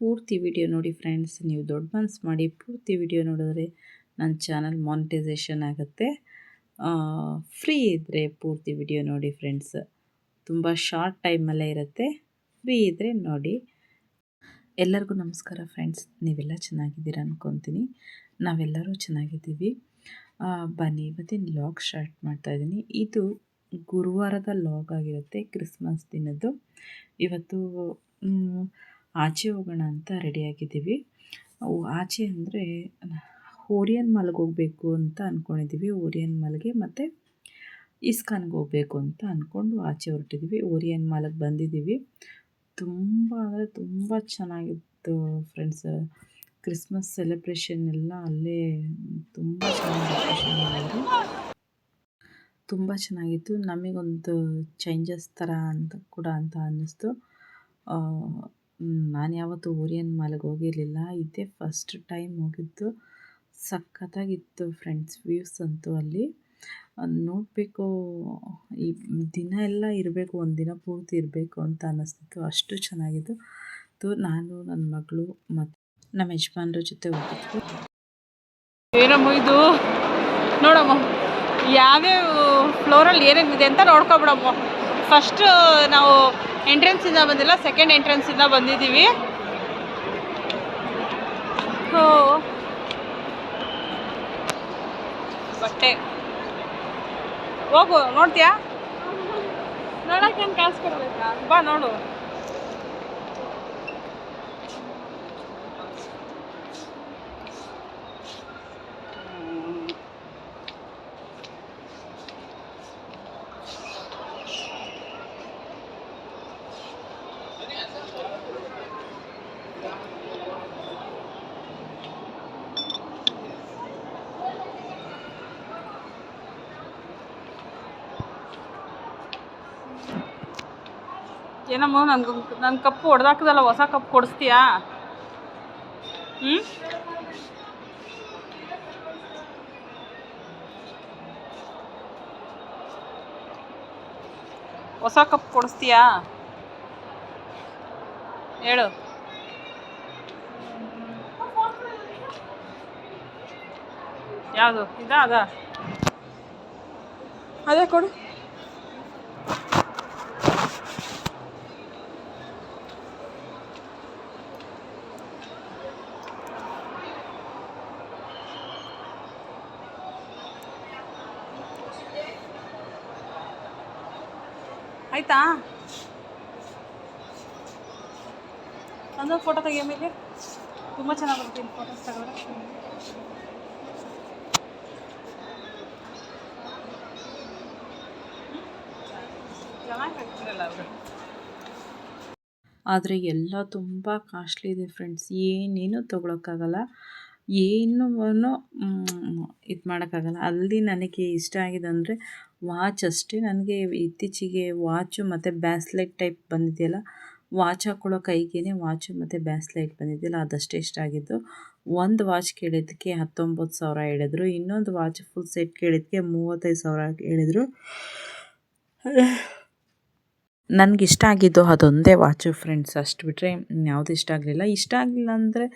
ಪೂರ್ತಿ ವಿಡಿಯೋ ನೋಡಿ ಫ್ರೆಂಡ್ಸ್ ನೀವು ದೊಡ್ಡ ಮನ್ಸು ಮಾಡಿ ಪೂರ್ತಿ ವಿಡಿಯೋ ನೋಡಿದ್ರೆ ನನ್ನ ಚಾನಲ್ ಮಾನಿಟೈಸೇಷನ್ ಆಗುತ್ತೆ. ಫ್ರೀ ಇದ್ದರೆ ಪೂರ್ತಿ ವಿಡಿಯೋ ನೋಡಿ ಫ್ರೆಂಡ್ಸ್ ತುಂಬ ಶಾರ್ಟ್ ಟೈಮಲ್ಲೇ ಇರುತ್ತೆ. ಫ್ರೀ ಇದ್ದರೆ ನೋಡಿ. ಎಲ್ಲರಿಗೂ ನಮಸ್ಕಾರ ಫ್ರೆಂಡ್ಸ್ ನೀವೆಲ್ಲ ಚೆನ್ನಾಗಿದ್ದೀರಾ ಅಂದ್ಕೊತೀನಿ ನಾವೆಲ್ಲರೂ ಚೆನ್ನಾಗಿದ್ದೀವಿ. ಬನ್ನಿ, ಇವತ್ತಿನ ಲಾಗ್ ಸ್ಟಾರ್ಟ್ ಮಾಡ್ತಾ ಇದ್ದೀನಿ. ಇದು ಗುರುವಾರದ ಲಾಗ್ ಆಗಿರುತ್ತೆ ಕ್ರಿಸ್ಮಸ್ ದಿನದ್ದು. ಇವತ್ತು ಆಚೆ ಹೋಗೋಣ ಅಂತ ರೆಡಿಯಾಗಿದ್ದೀವಿ ಆಚೆ ಅಂದರೆ ಓರಿಯನ್ ಮಾಲ್ಗೆ ಹೋಗಬೇಕು ಅಂತ ಅಂದ್ಕೊಂಡಿದ್ದೀವಿ ಓರಿಯನ್ ಮಾಲ್ಗೆ ಮತ್ತು ಇಸ್ಕಾನ್ಗೆ ಹೋಗಬೇಕು ಅಂತ ಅಂದ್ಕೊಂಡು ಆಚೆ ಹೊರಟಿದ್ದೀವಿ. ಓರಿಯನ್ ಮಾಲ್ಗೆ ಬಂದಿದ್ದೀವಿ. ತುಂಬ ಅಂದರೆ ತುಂಬ ಚೆನ್ನಾಗಿತ್ತು ಫ್ರೆಂಡ್ಸ್ ಕ್ರಿಸ್ಮಸ್ ಸೆಲೆಬ್ರೇಷನ್ ಎಲ್ಲ ಅಲ್ಲೇ ತುಂಬ ಚೆನ್ನಾಗಿ ತುಂಬ ಚೆನ್ನಾಗಿತ್ತು. ನಮಗೊಂದು ಚೇಂಜಸ್ ಥರ ಅಂತ ಕೂಡ ಅಂತ ಅನ್ನಿಸ್ತು. ನಾನು ಯಾವತ್ತೂ ಓರಿಯನ್ ಮಾಲ್ಗೆ ಹೋಗಿರಲಿಲ್ಲ. ಇದೇ ಫಸ್ಟ್ ಟೈಮ್ ಹೋಗಿದ್ದು. ಸಖತ್ತಾಗಿತ್ತು ಫ್ರೆಂಡ್ಸ್ ವ್ಯೂಸ್ ಅಂತೂ ಅಲ್ಲಿ. ನೋಡಬೇಕು, ಈ ದಿನ ಎಲ್ಲ ಇರಬೇಕು, ಒಂದು ದಿನ ಪೂರ್ತಿ ಇರಬೇಕು ಅಂತ ಅನ್ನಿಸ್ತಿತ್ತು ಅಷ್ಟು ಚೆನ್ನಾಗಿತ್ತು. ತು, ನಾನು ನನ್ನ ಮಗಳು ಮತ್ತು ನಮ್ಮ ಯಜಮಾನ್ರ ಜೊತೆ ಹೋಗಿದ್ವಿ. ಏನಮ್ಮ ಇದು? ನೋಡಮ್ಮ, ಯಾವ್ಯಾವ ಫ್ಲೋರಲ್ಲಿ ಏನೇನಿದೆ ಅಂತ ನೋಡ್ಕೊಬಿಡಮ್ಮ. ಫಸ್ಟು ನಾವು ಎಂಟ್ರೆನ್ಸಿಂದ ಬಂದಿಲ್ಲ ಸೆಕೆಂಡ್ ಎಂಟ್ರೆನ್ಸಿಂದ ಬಂದಿದ್ದೀವಿ. ಹೋ. ಬಟ್ಟೆ. ಹೋಗು ನೋಡ್ತೀಯಾ? ನೋಡಕ್ಕೆ ಕಾಸು ಕೊಡ್ಬೇಕಾ? ಬಾ ನೋಡು. ಏನಮ್ಮ ನನ್ಗೆ ನನ್ನ ಕಪ್ಪು ಹೊಡೆದಾಕದಲ್ಲ ಹೊಸ ಕಪ್ ಕೊಡಿಸ್ತೀಯಾ? ಹ್ಞೂ ಹೊಸ ಕಪ್ ಕೊಡಿಸ್ತೀಯಾ? ಹೇಳು. ಯಾವುದು? ಇದಾ, ಅದ? ಅದೇ ಕೊಡು. ಆಯ್ತಾ? ನಂದೊಂದು ಫೋಟೋ ತೆಗಿಯ ಮೇಲೆ ತುಂಬ ಚೆನ್ನಾಗಿ ಬರ್ತೀನಿ ಫೋಟೋಸ್ ತಗೊಂಡ್ರೆ ಚೆನ್ನಾಗಿ ಅವರು. ಆದರೆ ಎಲ್ಲ ತುಂಬ ಕಾಸ್ಟ್ಲಿ ಇದೆ ಫ್ರೆಂಡ್ಸ್ ಏನೇನು ತೊಗೊಳಕ್ಕಾಗಲ್ಲ. ಏನೂ ಇದು ಮಾಡೋಕ್ಕಾಗಲ್ಲ. ಅಲ್ಲಿ ನನಗೆ ಇಷ್ಟ ಆಗಿದೆ ಅಂದರೆ ವಾಚ್ ಅಷ್ಟೇ. ನನಗೆ ಇತ್ತೀಚೆಗೆ ವಾಚು ಮತ್ತು ಬ್ಯಾಸ್ಲೆಟ್ ಟೈಪ್ ಬಂದಿದೆಯಲ್ಲ ವಾಚ್ ಹಾಕ್ಕೊಳ್ಳೋ ಕೈಗೇನೆ ವಾಚು ಮತ್ತು ಬ್ಯಾಸ್ಲೆಟ್ ಬಂದಿದೆಯಲ್ಲ, ಅದಷ್ಟೇ ಇಷ್ಟ ಆಗಿದ್ದು. ಒಂದು ವಾಚ್ ಕೇಳಿದ್ದಕ್ಕೆ ಹತ್ತೊಂಬತ್ತು ಸಾವಿರ ಹೇಳಿದ್ರು. ಇನ್ನೊಂದು ವಾಚ್ ಫುಲ್ ಸೆಟ್ ಕೇಳಿದ್ದಕ್ಕೆ ಮೂವತ್ತೈದು ಸಾವಿರ ಹೇಳಿದ್ರು. ನನಗೆ ಇಷ್ಟ ಆಗಿದ್ದು ಅದೊಂದೇ ವಾಚು ಫ್ರೆಂಡ್ಸ್ ಅಷ್ಟು ಬಿಟ್ಟರೆ ಯಾವುದು ಇಷ್ಟ ಆಗಲಿಲ್ಲ. ಇಷ್ಟ ಆಗಲಿಲ್ಲ ಅಂದರೆ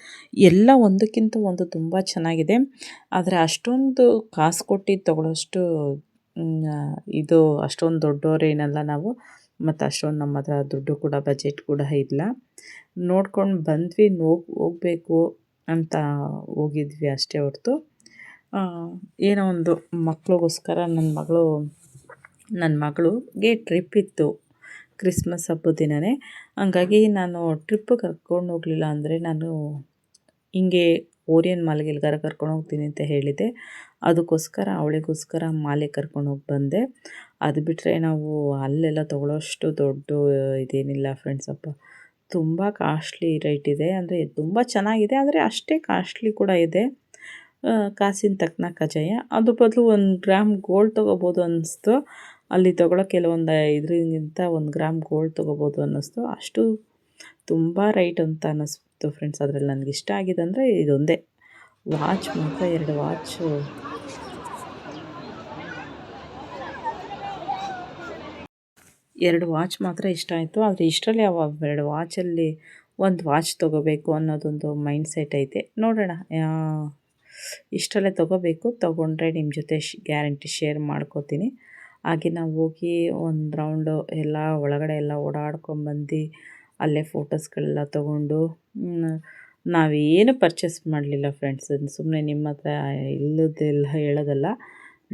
ಎಲ್ಲ ಒಂದಕ್ಕಿಂತ ಒಂದು ತುಂಬ ಚೆನ್ನಾಗಿದೆ. ಆದರೆ ಅಷ್ಟೊಂದು ಕಾಸು ಕೊಟ್ಟು ತೊಗೊಳ್ಳೋಷ್ಟು ಇದು ಅಷ್ಟೊಂದು ದೊಡ್ಡವರೇನಲ್ಲ ನಾವು. ಮತ್ತು ಅಷ್ಟೊಂದು ನಮ್ಮ ಹತ್ರ ದುಡ್ಡು ಕೂಡ ಬಜೆಟ್ ಕೂಡ ಇಲ್ಲ ನೋಡ್ಕೊಂಡು ಬಂದ್ವಿ ಹೋಗ್ ಹೋಗಬೇಕು ಅಂತ ಹೋಗಿದ್ವಿ ಅಷ್ಟೇ ಹೊರತು. ಏನೋ ಒಂದು ಮಕ್ಕಳಿಗೋಸ್ಕರ ನನ್ನ ಮಗಳು ನನ್ನ ಮಗಳಿಗೆ ಟ್ರಿಪ್ ಇತ್ತು. ಕ್ರಿಸ್ಮಸ್ ಹಬ್ಬದ ದಿನವೇ ಹಂಗಾಗಿ ನಾನು ಟ್ರಿಪ್ಪಿಗೆ ಕರ್ಕೊಂಡು ಹೋಗಲಿಲ್ಲ ಅಂದರೆ ನಾನು ಹಿಂಗೆ ಓರಿಯನ್ ಮಾಲ್ಗೆ ಕರ್ಕೊಂಡು ಹೋಗ್ತೀನಿ ಅಂತ ಹೇಳಿದ್ದೆ ಅದಕ್ಕೋಸ್ಕರ ಅವಳಿಗೋಸ್ಕರ ಮಾಲೆ ಕರ್ಕೊಂಡು ಹೋಗಿ ಬಂದೆ. ಅದು ಬಿಟ್ಟರೆ ನಾವು ಅಲ್ಲೆಲ್ಲ ತೊಗೊಳ್ಳೋಷ್ಟು ದೊಡ್ಡ ಇದೇನಿಲ್ಲ ಫ್ರೆಂಡ್ಸ್ ಅಪ್ಪ ತುಂಬ ಕಾಸ್ಟ್ಲಿ ರೇಟ್ ಇದೆ. ಅಂದರೆ ತುಂಬ ಚೆನ್ನಾಗಿದೆ, ಆದರೆ ಅಷ್ಟೇ ಕಾಸ್ಟ್ಲಿ ಕೂಡ ಇದೆ. ಕಾಸಿನ ತಕ್ಕನ ಕಜಾಯ ಅದು ಬದಲು ಒಂದು ಗ್ರಾಮ್ ಗೋಲ್ಡ್ ತೊಗೋಬೋದು ಅನ್ನಿಸ್ತು ಅಲ್ಲಿ ತೊಗೊಳ್ಳೋ ಕೆಲವೊಂದು ಇದರಿಂದ ಒಂದು ಗ್ರಾಮ್ ಗೋಲ್ಡ್ ತೊಗೋಬೋದು ಅನ್ನಿಸ್ತು. ಅಷ್ಟು ತುಂಬ ರೈಟ್ ಅಂತ ಅನ್ನಿಸ್ತು ಫ್ರೆಂಡ್ಸ್ ಅದರಲ್ಲಿ ನನಗೆ ಇಷ್ಟ ಆಗಿದೆ ಅಂದರೆ ಇದೊಂದೇ. ವಾಚ್ ಮಾತ್ರ, ಎರಡು ವಾಚು ಎರಡು ವಾಚ್ ಮಾತ್ರ ಇಷ್ಟ ಆಯಿತು. ಆದರೆ ಇಷ್ಟರಲ್ಲಿ ಅವ ಎರಡು ವಾಚಲ್ಲಿ ಒಂದು ವಾಚ್ ತೊಗೋಬೇಕು ಅನ್ನೋದೊಂದು ಮೈಂಡ್ ಸೆಟ್ ಐತೆ. ನೋಡೋಣ. ಇಷ್ಟರಲ್ಲೇ ತೊಗೋಬೇಕು. ತೊಗೊಂಡ್ರೆ ನಿಮ್ಮ ಜೊತೆ ಶ್ ಗ್ಯಾರಂಟಿ ಶೇರ್ ಮಾಡ್ಕೋತೀನಿ. ಹಾಗೆ ನಾವು ಹೋಗಿ ಒಂದು ರೌಂಡು ಎಲ್ಲ ಒಳಗಡೆ ಎಲ್ಲ ಓಡಾಡ್ಕೊಂಬಂದು ಅಲ್ಲೇ ಫೋಟೋಸ್ಗಳೆಲ್ಲ ತೊಗೊಂಡು ನಾವೇನು ಪರ್ಚೇಸ್ ಮಾಡಲಿಲ್ಲ ಫ್ರೆಂಡ್ಸ್ ಸುಮ್ಮನೆ ನಿಮ್ಮ ಹತ್ರ ಇಲ್ಲದೆಲ್ಲ ಹೇಳೋದಲ್ಲ,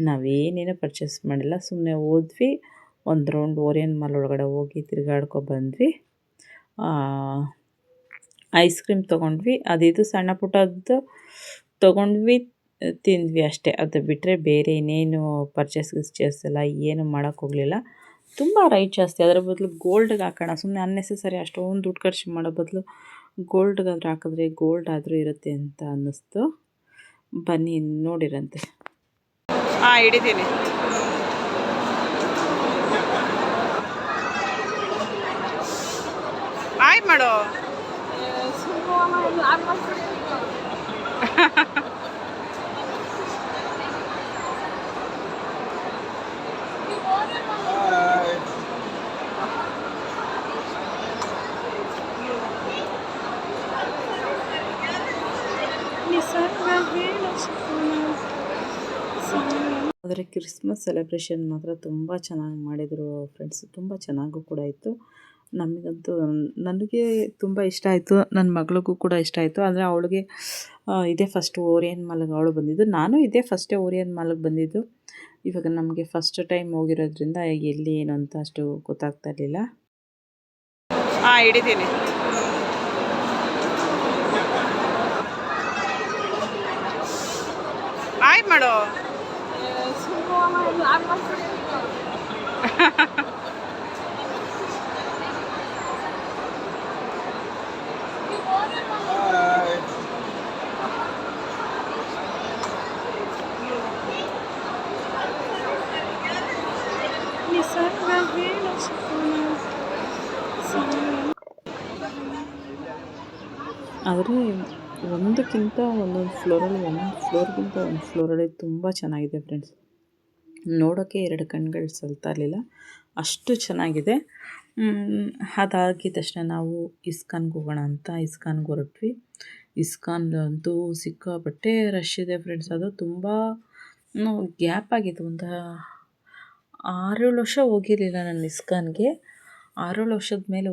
ನಾವೇನೇನು ಪರ್ಚೇಸ್ ಮಾಡಿಲ್ಲ. ಸುಮ್ಮನೆ ಹೋದ್ವಿ, ಒಂದು ರೌಂಡ್ ಓರಿಯನ್ ಮಾಲ್ ಒಳಗಡೆ ಹೋಗಿ ತಿರುಗಾಡ್ಕೊ ಬಂದ್ವಿ. ಐಸ್ ಕ್ರೀಮ್ ತೊಗೊಂಡ್ವಿ. ಅದಿದು ಸಣ್ಣ ಪುಟ್ಟದ್ದು ತೊಗೊಂಡ್ವಿ. ತಿಂದ್ವಿ ಅಷ್ಟೇ. ಅದು ಬಿಟ್ಟರೆ ಬೇರೆ ಇನ್ನೇನು ಪರ್ಚೇಸ್ ಗಿರ್ಚೇಸ್ ಎಲ್ಲ ಏನು ಮಾಡೋಕ್ಕೋಗಲಿಲ್ಲ ತುಂಬ ರೈಟ್ ಜಾಸ್ತಿ. ಅದರ ಬದಲು ಗೋಲ್ಡ್ಗೆ ಹಾಕೋಣ. ಸುಮ್ಮನೆ ಅನ್ನೆಸೆಸರಿ ಅಷ್ಟೊಂದು ದುಡ್ಡು ಖರ್ಚು ಮಾಡೋ ಬದಲು ಗೋಲ್ಡ್ಗಾದ್ರೂ ಹಾಕಿದ್ರೆ ಗೋಲ್ಡ್ ಆದರೂ ಇರುತ್ತೆ ಅಂತ ಅನ್ನಿಸ್ತು. ಬನ್ನಿ ನೋಡಿರಂತೆ. ಹಾಂ ಹಿಡಿತೀನಿ. ಆಯ್ತು ಮಾಡು ಆದರೆ ಕ್ರಿಸ್ಮಸ್ ಸೆಲೆಬ್ರೇಷನ್ ಮಾತ್ರ ತುಂಬ ಚೆನ್ನಾಗಿ ಮಾಡಿದರು ಫ್ರೆಂಡ್ಸ್ ತುಂಬ ಚೆನ್ನಾಗೂ ಕೂಡ ಇತ್ತು. ನಮಗಂತೂ, ನನಗೆ ತುಂಬ ಇಷ್ಟ ಆಯಿತು. ನನ್ನ ಮಗಳಿಗೂ ಕೂಡ ಇಷ್ಟ ಆಯಿತು. ಆದರೆ ಅವಳಿಗೆ ಇದೇ ಫಸ್ಟ್ ಓರಿಯನ್ ಮಾಲ್ಗೆ ಅವಳು ಬಂದಿದ್ದು. ನಾನು ಇದೇ ಫಸ್ಟೇ ಓರಿಯನ್ ಮಾಲ್ಗೆ ಬಂದಿದ್ದು. ಇವಾಗ ನಮಗೆ ಫಸ್ಟ್ ಟೈಮ್ ಹೋಗಿರೋದ್ರಿಂದ ಎಲ್ಲಿ ಏನು ಅಂತ ಅಷ್ಟು ಗೊತ್ತಾಗ್ತಾ ಇರಲಿಲ್ಲ. ಹಾಂ ಹಿಡಿತೀನಿ. ಆಯ್ತು ಮಾಡು. ಆದರೆ ಒಂದಕ್ಕಿಂತ ಒಂದೊಂದು ಫ್ಲೋರಲ್ಲಿ ಒಂದು ಫ್ಲೋರ್ಗಿಂತ ಒಂದು ಫ್ಲೋರಲ್ಲಿ ತುಂಬ ಚೆನ್ನಾಗಿದೆ ಫ್ರೆಂಡ್ಸ್ ನೋಡೋಕ್ಕೆ ಎರಡು ಕಣ್ಗಳು ಸಲ್ತಾ ಇರಲಿಲ್ಲ. ಅಷ್ಟು ಚೆನ್ನಾಗಿದೆ. ಅದಾಗಿದ ತಕ್ಷಣ ನಾವು ಇಸ್ಕಾನ್ಗೆ ಹೋಗೋಣ ಅಂತ ಇಸ್ಕಾನ್ಗೆ ಹೊರಟ್ವಿ. ಇಸ್ಕಾನ್ ಅಂತೂ ಸಿಕ್ಕಾಪಟ್ಟೆ ರಶ್ ಇದೆ ಫ್ರೆಂಡ್ಸ್ ಅದು ತುಂಬ ಗ್ಯಾಪ್ ಆಗಿತ್ತು. ಒಂದು ಆರೇಳು ವರ್ಷ ಹೋಗಿರಲಿಲ್ಲ ನಾನು ಇಸ್ಕಾನ್ಗೆ. ಆರೇಳು ವರ್ಷದ ಮೇಲೆ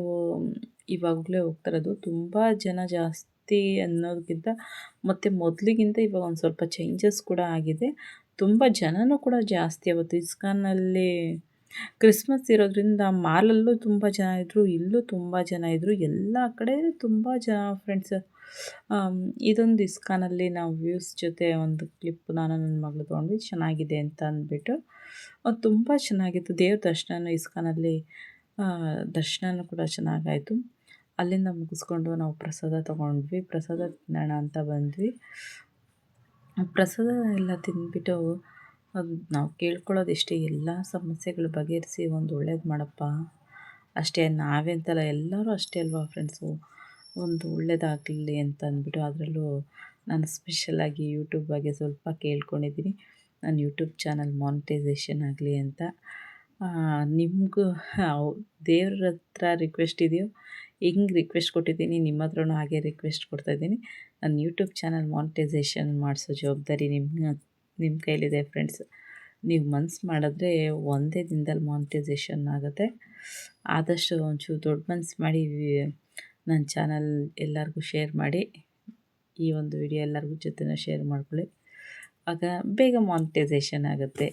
ಇವಾಗಲೇ ಹೋಗ್ತಾ ಇರೋದು ತುಂಬ ಜನ ಜಾಸ್ತಿ ಅನ್ನೋದಕ್ಕಿಂತ ಮತ್ತು ಮೊದಲಿಗಿಂತ ಇವಾಗ ಒಂದು ಸ್ವಲ್ಪ ಚೇಂಜಸ್ ಕೂಡ ಆಗಿದೆ. ತುಂಬ ಜನನೂ ಕೂಡ ಜಾಸ್ತಿ ಅವತ್ತು ಇಸ್ಕಾನಲ್ಲಿ ಕ್ರಿಸ್ಮಸ್ ಇರೋದ್ರಿಂದ ಮಾಲಲ್ಲೂ ತುಂಬ ಜನ ಇದ್ದರು ಇಲ್ಲೂ ತುಂಬ ಜನ ಇದ್ದರು ಎಲ್ಲ ಕಡೆ ತುಂಬ ಜನ ಫ್ರೆಂಡ್ಸ್. ಇದೊಂದು ಇಸ್ಕಾನಲ್ಲಿ ನಾವು ವ್ಯೂಸ್ ಜೊತೆ ಒಂದು ಕ್ಲಿಪ್ ನಾನು ನನ್ನ ಮಗಳು ತೊಗೊಂಡ್ವಿ. ಚೆನ್ನಾಗಿದೆ ಅಂತ ಅಂದ್ಬಿಟ್ಟು. ಅದು ತುಂಬ ಚೆನ್ನಾಗಿತ್ತು. ದೇವ್ರ ದರ್ಶನ ಇಸ್ಕಾನಲ್ಲಿ ದರ್ಶನ ಕೂಡ ಚೆನ್ನಾಗಾಯಿತು. ಅಲ್ಲಿಂದ ಮುಗಿಸ್ಕೊಂಡು ನಾವು ಪ್ರಸಾದ ತೊಗೊಂಡ್ವಿ. ಪ್ರಸಾದ ತಿನ್ನೋಣ ಅಂತ ಬಂದ್ವಿ. ಪ್ರಸಾದ ಎಲ್ಲ ತಿಂದ್ಬಿಟ್ಟು ನಾವು ಕೇಳ್ಕೊಳ್ಳೋದು ಇಷ್ಟೇ ಎಲ್ಲ ಸಮಸ್ಯೆಗಳು ಬಗೆಹರಿಸಿ ಒಂದು ಒಳ್ಳೇದು ಮಾಡಪ್ಪ. ಅಷ್ಟೇ ನಾವೇ ಅಂತಲ್ಲ, ಎಲ್ಲರೂ ಅಷ್ಟೇ ಅಲ್ವಾ ಫ್ರೆಂಡ್ಸು ಒಂದು ಒಳ್ಳೇದಾಗಲಿ ಅಂತ ಅಂದ್ಬಿಟ್ಟು ಅದರಲ್ಲೂ ನಾನು ಸ್ಪೆಷಲಾಗಿ ಯೂಟ್ಯೂಬ್ ಬಗ್ಗೆ ಸ್ವಲ್ಪ ಕೇಳ್ಕೊಂಡಿದ್ದೀನಿ. ನನ್ನ ಯೂಟ್ಯೂಬ್ ಚಾನಲ್ ಮಾನಿಟೈಸೇಷನ್ ಆಗಲಿ ಅಂತ. ನಿಮಗೂ ದೇವ್ರ ಹತ್ರ ರಿಕ್ವೆಸ್ಟ್ ಇದೆಯೋ? ಹೆಂಗೆ ರಿಕ್ವೆಸ್ಟ್ ಕೊಟ್ಟಿದ್ದೀನಿ? ನಿಮ್ಮ ಹತ್ರನೂ ಹಾಗೆ ರಿಕ್ವೆಸ್ಟ್ ಕೊಡ್ತಾಯಿದ್ದೀನಿ ನನ್ನ ಯೂಟ್ಯೂಬ್ ಚಾನಲ್ ಮಾನಿಟೈಸೇಷನ್ ಮಾಡಿಸೋ ಜವಾಬ್ದಾರಿ ನಿಮ್ಮ ನಿಮ್ಮ ಕೈಲಿದೆ ಫ್ರೆಂಡ್ಸ್ ನೀವು ಮನ್ಸು ಮಾಡಿದ್ರೆ ಒಂದೇ ದಿನದಲ್ಲಿ ಮಾನಿಟೈಸೇಷನ್ ಆಗುತ್ತೆ. ಆದಷ್ಟು ಒಂಚೂರು ದೊಡ್ಡ ಮನ್ಸು ಮಾಡಿ ನನ್ನ ಚಾನಲ್ ಎಲ್ಲರಿಗೂ ಶೇರ್ ಮಾಡಿ. ಈ ಒಂದು ವಿಡಿಯೋ ಎಲ್ಲರಿಗೂ ಜೊತೆ ಶೇರ್ ಮಾಡ್ಕೊಳ್ಳಿ. ಆಗ ಬೇಗ ಮಾನಿಟೈಸೇಷನ್ ಆಗುತ್ತೆ.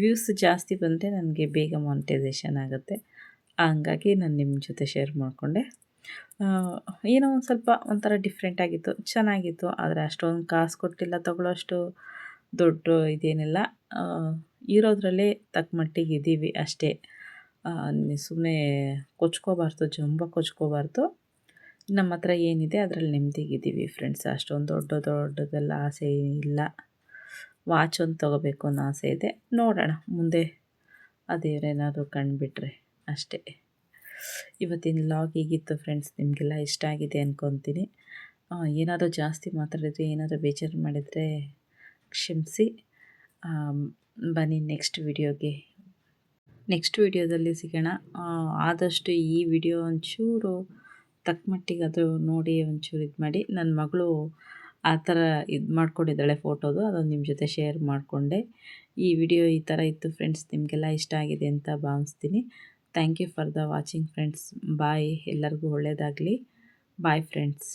ವ್ಯೂಸ್ ಜಾಸ್ತಿ ಬಂದರೆ ನನಗೆ ಬೇಗ ಮಾನಿಟೈಸೇಷನ್ ಆಗುತ್ತೆ. ಹಂಗಾಗಿ ನಾನು ನಿಮ್ಮ ಜೊತೆ ಶೇರ್ ಮಾಡಿಕೊಂಡೆ. ಏನೋ ಒಂದು ಸ್ವಲ್ಪ ಒಂಥರ ಡಿಫ್ರೆಂಟ್ ಆಗಿತ್ತು. ಚೆನ್ನಾಗಿತ್ತು, ಆದರೆ ಅಷ್ಟೊಂದು ಕಾಸು ಕೊಟ್ಟಿಲ್ಲ ತಗೊಳ್ಳೋ ಅಷ್ಟು ದೊಡ್ಡ ಇದೇನಿಲ್ಲ. ಇರೋದ್ರಲ್ಲೇ ತಕ್ಕ ಮಟ್ಟಿಗೆ ಇದ್ದೀವಿ ಅಷ್ಟೇ. ಸುಮ್ಮನೆ ಕೊಚ್ಕೋಬಾರ್ದು, ಜಂಬ ಕೊಚ್ಕೋಬಾರ್ದು. ನಮ್ಮ ಹತ್ರ ಏನಿದೆ ಅದರಲ್ಲಿ ನೆಮ್ಮದಿಗಿದ್ದೀವಿ ಫ್ರೆಂಡ್ಸ್ ಅಷ್ಟೊಂದು ದೊಡ್ಡ ದೊಡ್ಡದೆಲ್ಲ ಆಸೆ ಇಲ್ಲ. ವಾಚ್ ಒಂದು ತೊಗೋಬೇಕು ಅನ್ನೋ ಆಸೆ ಇದೆ. ನೋಡೋಣ. ಮುಂದೆ ಅದೇನೇನಾದರೂ ಕಂಡುಬಿಟ್ರೆ ಅಷ್ಟೇ. ಇವತ್ತಿನ ಲಾಗ್ ಹೀಗಿತ್ತು ಫ್ರೆಂಡ್ಸ್ ನಿಮಗೆಲ್ಲ ಇಷ್ಟ ಆಗಿದೆ ಅಂದ್ಕೊತೀನಿ ಏನಾದರೂ ಜಾಸ್ತಿ ಮಾತಾಡಿದರೆ, ಏನಾದರೂ ಬೇಜಾರು ಮಾಡಿದರೆ ಕ್ಷಮಿಸಿ. ಬನ್ನಿ ನೆಕ್ಸ್ಟ್ ವಿಡಿಯೋಗೆ ನೆಕ್ಸ್ಟ್ ವಿಡಿಯೋದಲ್ಲಿ ಸಿಗೋಣ. ಆದಷ್ಟು ಈ ವಿಡಿಯೋ ಒಂಚೂರು ತಕ್ಕಮಟ್ಟಿಗೆ ಅದು ನೋಡಿ, ಒಂಚೂರು ಇದು ಮಾಡಿ ನನ್ನ ಮಗಳು ಆ ಥರ ಇದು ಮಾಡ್ಕೊಂಡಿದ್ದಾಳೆ ಫೋಟೋದು, ಅದೊಂದು ನಿಮ್ಮ ಜೊತೆ ಶೇರ್ ಮಾಡಿಕೊಂಡೆ. ಈ ವಿಡಿಯೋ ಈ ಥರ ಇತ್ತು ಫ್ರೆಂಡ್ಸ್, ನಿಮಗೆಲ್ಲ ಇಷ್ಟ ಆಗಿದೆ ಅಂತ ಭಾವಿಸ್ತೀನಿ. Thank you for the watching friends. Bye. ಎಲ್ಲರಿಗೂ ಒಳ್ಳೆಯದಾಗಲಿ. Bye friends.